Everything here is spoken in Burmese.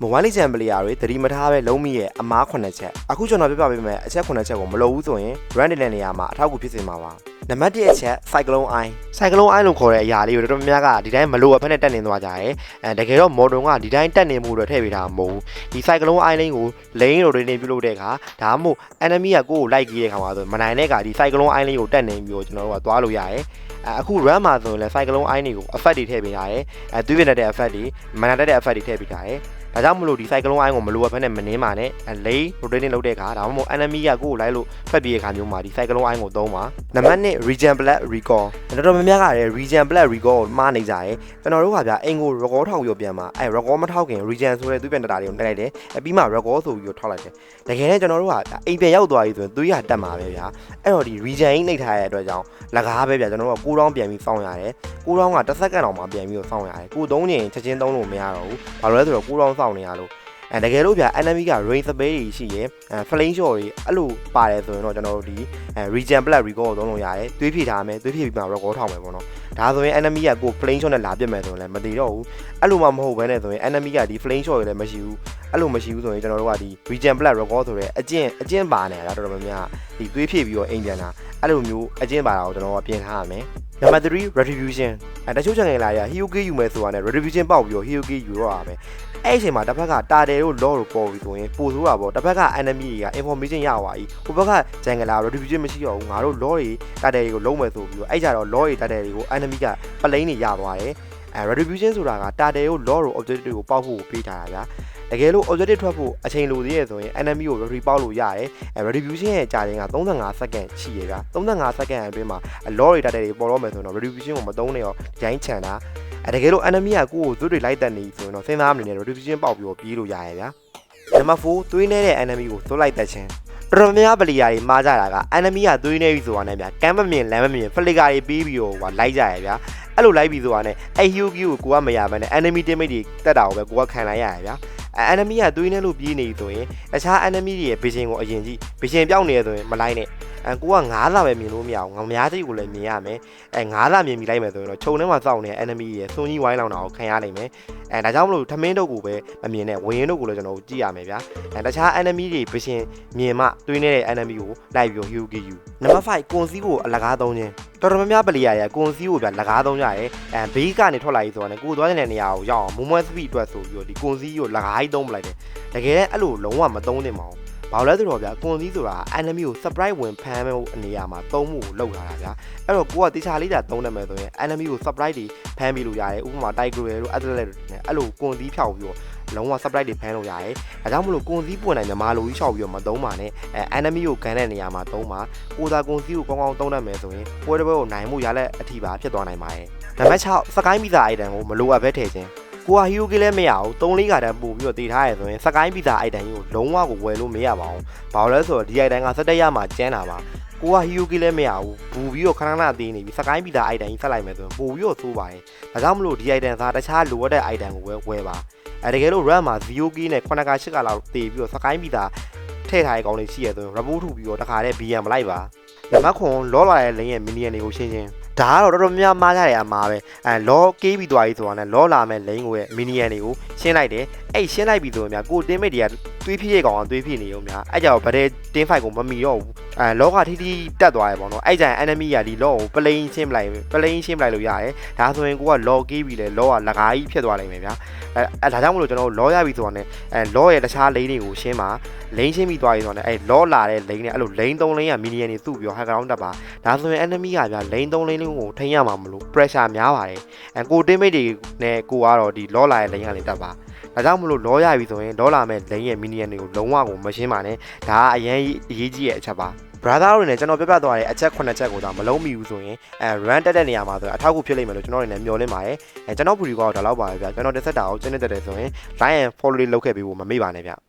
Mobile Legends player တွေသတိမထားပဲလုံးမိရဲ့အမား9ချက်အခုကျွန်တော်ပြပြပေးမယ်အချက်9ချက်ကိုမလိုဘူးဆိုရင် run တဲ့နေရာမှာအထောက်အကူဖြစ်စေမှာပါနံပါတ်1အချက် cyclone eye cyclone eye လို့ခေါ်တဲ့အရာလေးကိုတော်တော်များများကဒီတိုင်းမလိုအပ်ဖက်နဲ့တက်နေသွားကြတယ်အဲတကယ်တော့ modern ကဒီတိုင်းတက်နေမှုတွေထည့်ပေးတာမဟုတ်ဘူးဒီ cyclone eye လိန်ကို lane လိုတွေနေပြုလုပ်တဲ့အခါဒါမှမဟုတ် enemy ကကိုယ့်ကိုလိုက်ကြီးတဲ့ခါမှာဆိုမနိုင်တဲ့အခါဒီ cyclone eye လိန်ကိုတက်နေပြီးတော့ကျွန်တော်တို့ကသွားလို့ရတယ်အဲအခု run မှာဆိုရင်လည်း cyclone eye တွေကို effect တွေထည့်ပေးရတယ်အဲသွေးပြနေတဲ့ effect တွေမနာတတ်တဲ့ effect တွေထည့်ပေးရတယ် ဒါကြောင့်မလို့ဒီ cyclone eye ကိုမလိုအပ်ဖက်နဲ့မနှင်းပါနဲ့အဲ lane rotating လုပ်တဲ့အခါဒါမှမဟုတ် enemy ကကိုယ့်ကိုလိုက်လို့ဖက်ပြေးတဲ့အခါမျိုးမှာဒီ cyclone eye ကိုသုံးပါနံပါတ်1 regen black recall တော်တော်များများကလည်း regen black recall ကိုမှားနေကြတယ်ကျွန်တော်တို့ကဗျာအိမ်ကို recall ထောက်ပြီးတော့ပြန်มาအဲ recall မထောက်ခင် regen ဆိုတဲ့သူ့ပြန်တတာတွေကိုတက်လိုက်တယ်အဲပြီးမှ recall ဆိုပြီးတော့ထောက်လိုက်တယ်တကယ်နဲ့ကျွန်တော်တို့ကအိမ်ပြန်ရောက်သွားပြီဆိုရင်သွေးရတက်မှာပဲဗျာအဲ့တော့ဒီ regen ကြီးနှိပ်ထားရတဲ့အတွက်ကြောင့်လကားပဲဗျာကျွန်တော်တို့ကကိုးတောင်းပြန်ပြီးစောင့်ရတယ်ကိုးတောင်းကတစ်စက္ကန့်တော့မှပြန်ပြီးတော့စောင့်ရတယ်ကိုသုံးချိန်ချက်ချင်းသုံးလို့မရတော့ဘူးဘာလို့လဲဆိုတော့ကိုးတောင်းစောင့်နေရလို့အဲတကယ်လို့ဗျာ enemy က range spell တွေရှိရင်အဲ flame shot တွေအဲ့လိုပါတယ်ဆိုရင်တော့ကျွန်တော်တို့ဒီအဲ regen black recall ကိုသုံးလို့ရတယ်သွေးဖြည့်ထားမယ်သွေးဖြည့်ပြီးမှ recall ထောက်မယ်ပေါ့နော် ဒါဆိုရင် enemy ကကို flame shot နဲ့လာပြစ်မယ်ဆိုရင်လည်းမတည်တော့ဘူးအဲ့လိုမှမဟုတ်ဘဲနဲ့ဆိုရင် enemy ကဒီ flame shot တွေလည်းမရှိဘူးအဲ့လိုမရှိဘူးဆိုရင်ကျွန်တော်တို့ကဒီ regen black recall ဆိုတဲ့အကျင့်အကျင့်ပါနေတာတော်တော်များများဒီသွေးဖြည့်ပြီးတော့အိမ်ပြန်တာအဲ့လိုမျိုးအကျင့်ပါတာကိုကျွန်တော်ကပြင်ထားရမယ်နံပါတ်3 retribution အဲတချို့ချက်ငယ်လာရ Hyuga ယူမယ်ဆိုတာနဲ့ retribution ပေါက်ပြီးတော့ Hyuga ယူတော့တာပဲအဲ့ဒီအချိန်မှာတစ်ဖက်ကတာတယ်တို့ law တို့ပေါ်ပြီးဆိုရင်ပို့ဆိုတာပေါ့တစ်ဖက်က enemy တွေက information ရသွားပြီဟိုဘက်ကဂျန်ဂလာ retribution မရှိတော့ဘူးငါတို့ law တွေတာတယ်တွေကိုလုံးမယ်ဆိုပြီးတော့အဲ့ကြတော့ law တွေတာတယ်တွေကို enemy ကပလိန်းတွေရသွားတယ်အဲ retribution ဆိုတာကတာတယ်တို့ law တို့ objective တွေကိုပေါက်ဖို့ပေးထားတာဗျာတကယ်လို့ objective ထွက်ဖို့အချိန်လိုသေးရဆိုရင် enemy ကို retrieve ပေါက်လို့ရတယ်အဲ retribution ရဲ့ကြာချိန်က35စက္ကန့်ရှိရဗျာ35စက္ကန့်အတွင်းမှာ law တွေတာတယ်တွေပေါ်တော့မယ်ဆိုရင်တော့ retribution ကိုမသုံးနဲ့ရောဒီတိုင်းခြံတာအဲတကယ်လို့ enemy ကကိုယ့်ကိုသွေးတွေလိုက်တက်နေဆိုရင်တော့စဉ်းစားမနေနဲ့ retribution ပေါက်ပြီးတော့ပြေးလို့ရရဗျာနံပါတ်4သွေးနေတဲ့ enemy ကိုသွတ်လိုက်တက်ခြင်း တော်တော်များများပလီယာတွေမှားကြတာက enemy ကသွေးနေပြီဆိုတာနဲ့ဗျာကမ်းမမြင်လမ်းမမြင် flicker တွေပြီးပြီးတော့ဟိုလိုက်ကြရဗျာအဲ့လိုလိုက်ပြီးဆိုတာနဲ့အဲ့ Hyugi ကိုကိုကမရဘဲနဲ့ enemy teammate တွေတက်တာကိုပဲကိုကခံလိုက်ရရဗျာအဲ enemy ကသွေးနေလို့ပြေးနေပြီဆိုရင်တခြား enemy တွေရဲ့ vision ကိုအရင်ကြည့် vision ပြောင်းနေရဆိုရင်မလိုက်နဲ့ အဲကိုက9လပဲမြင်လို့မရအောင်ငမားတိတ်ကိုလည်းမြင်ရမယ်အဲ9လမြင်ပြီးလိုက်မယ်ဆိုရင်တော့ခြုံထဲမှာစောင့်နေတဲ့ enemy ရဲ့စွန်ကြီးဝိုင်းလောင်တာကိုခံရနိုင်မယ်အဲဒါကြောင့်မလို့ထမင်းတို့ကိုပဲမမြင်နဲ့ဝင်းတို့ကိုလည်းကျွန်တော်တို့ကြည့်ရမယ်ဗျာအဲတခြား enemy တွေ vision မြင်မှတွေးနေတဲ့ enemy ကိုလိုက်ပြီး Hyugi ယူနံပါတ်5ကွန်စီကိုအလကားသုံးခြင်းတော်တော်များများပလီယာတွေကကွန်စီကိုဗျလကားသုံးကြရဲအဲဘေးကနေထွက်လာပြီးဆိုတာနဲ့ကိုသွားတဲ့နေရာကိုရောက်အောင် movement speed အတွက်ဆိုပြီးတော့ဒီကွန်စီကိုလကားကြီးသုံးပလိုက်တယ်တကယ်လည်းအဲ့လိုလုံးဝမသုံးသင့်ပါဘူး ဘာလို့လဲဆိုတော့ဗျာကွန်စီဆိုတာ enemy ကို surprise ဝင်ဖမ်းမဲ့အနေရမှာသုံးမှုကိုလောက်ထားတာဗျာအဲ့တော့ကိုကတေချာလေးတာသုံးနေမယ်ဆိုရင် enemy ကို surprise တွေဖမ်းပြီးလို့ရတယ်ဥပမာ tiger တို့ athlete တို့နဲ့အဲ့လိုကွန်စီဖြောက်ပြီးတော့လုံးဝ surprise တွေဖမ်းလို့ရတယ်ဒါကြောင့်မလို့ကွန်စီပွင့်နိုင်မြန်မာလိုကြီးရှောက်ပြီးတော့မသုံးပါနဲ့အဲ enemy ကိုကန်တဲ့နေရာမှာသုံးပါကိုသာကွန်စီကိုကောင်းကောင်းသုံးတတ်မယ်ဆိုရင်ပွဲတစ်ပွဲကိုနိုင်မှုရလက်အထီပါဖြစ်သွားနိုင်ပါတယ်နံပါတ်6စကိုင်းပီဇာ item ကိုမလိုအပ်ပဲထည့်ခြင်း ကိုကဟီယိုကီလည်းမရဘူး3လေးကတည်းပို့ပြီးတော့တည်ထားရဆိုရင်စကိုင်းပီဇာ item ကြီးကိုလုံးဝကိုဝယ်လို့မရပါဘူးဘာလို့လဲဆိုတော့ဒီ item ကစက်တက်ရမှာကျန်းတာပါကိုကဟီယိုကီလည်းမရဘူးဘူပြီးတော့ခဏခဏသေးနေပြီစကိုင်းပီဇာ item ကြီးဆက်လိုက်မယ်ဆိုရင်ပို့ပြီးတော့သိုးပါတယ်ဒါကြောင့်မလို့ဒီ item စားတခြားလိုအပ်တဲ့ item ကိုပဲဝယ်ပါအဲတကယ်လို့ RAM မှာ 0 key နဲ့9က8ကလောက်တည်ပြီးတော့စကိုင်းပီဇာထည့်ထားတဲ့ကောင်းလေးရှိရဆိုရင် report ထုတ်ပြီးတော့တခါတည်း BM မလိုက်ပါနံပါတ်9လောလာရဲ့ lane ရဲ့ minion တွေကိုရှင်းရှင်း ဒါကတော့တော်တော်များများမှားကြတယ်အမှားပဲအဲလောကေးပြီးသွားပြီဆိုတာနဲ့လောလာမဲ့ lane ကိုရဲ့ minion တွေကိုရှင်းလိုက်တယ်အဲ့ရှင်းလိုက်ပြီဆိုရင်များကို teammate တွေကတွေးဖြစ်ရကောင်အောင်တွေးဖြစ်နေရောများအဲ့ကြောင့်ဗတဲ့ team fight ကိုမမီတော့ဘူးအဲလောကထိထိတက်သွားရပေါ့နော်အဲ့ကြိုင် enemy ကဒီလောကို plane ရှင်းပလိုက် plane ရှင်းပလိုက်လို့ရတယ်ဒါဆိုရင်ကိုကလောကေးပြီးလဲလောကလကားကြီးဖြစ်သွားနိုင်မယ်ဗျာအဲအဲဒါကြောင့်မလို့ကျွန်တော်လောရပြီဆိုတာနဲ့အဲလောရဲ့တခြား lane တွေကိုရှင်းပါလိန်ရှင်းပြီးသွားပြီဆိုတော့အဲလောလာတဲ့လိန်နဲ့အဲ့လိုလိန်3လိန်ကမီနီယန်တွေစုပြီးတော့ hack ground တက်ပါဒါဆိုရင် enemy ကဗျာလိန်3လိန်လုံးကိုထိန်းရမှာမလို့ pressure များပါတယ်အဲကို teammate တွေနဲ့ကိုကတော့ဒီလောလာရဲ့လိန်ကလည်းတက်ပါဒါကြောင့်မလို့လောရပြီဆိုရင်လောလာမဲ့လိန်ရဲ့မီနီယန်တွေကိုလုံးဝကိုမရှင်းပါနဲ့ဒါကအရင်အရေးကြီးရဲ့အချက်ပါ brother တို့နဲ့ကျွန်တော်ပြပြသွားတဲ့အချက်9ချက်ကိုဒါမလုံးမိဘူးဆိုရင်အဲ run တက်တဲ့နေရာမှာဆိုအထောက်အကူဖြစ်လိမ့်မယ်လို့ကျွန်တော်တို့လည်းမျှော်လင့်ပါတယ်အဲကျွန်တော်ဘူရီကောဒါလောက်ပါပဲဗျာကျွန်တော်တက်ဆက်တာကိုကျင်းနေတက်တယ်ဆိုရင် line and follow လေးလုပ်ခဲ့ပေးဖို့မမေ့ပါနဲ့ဗျ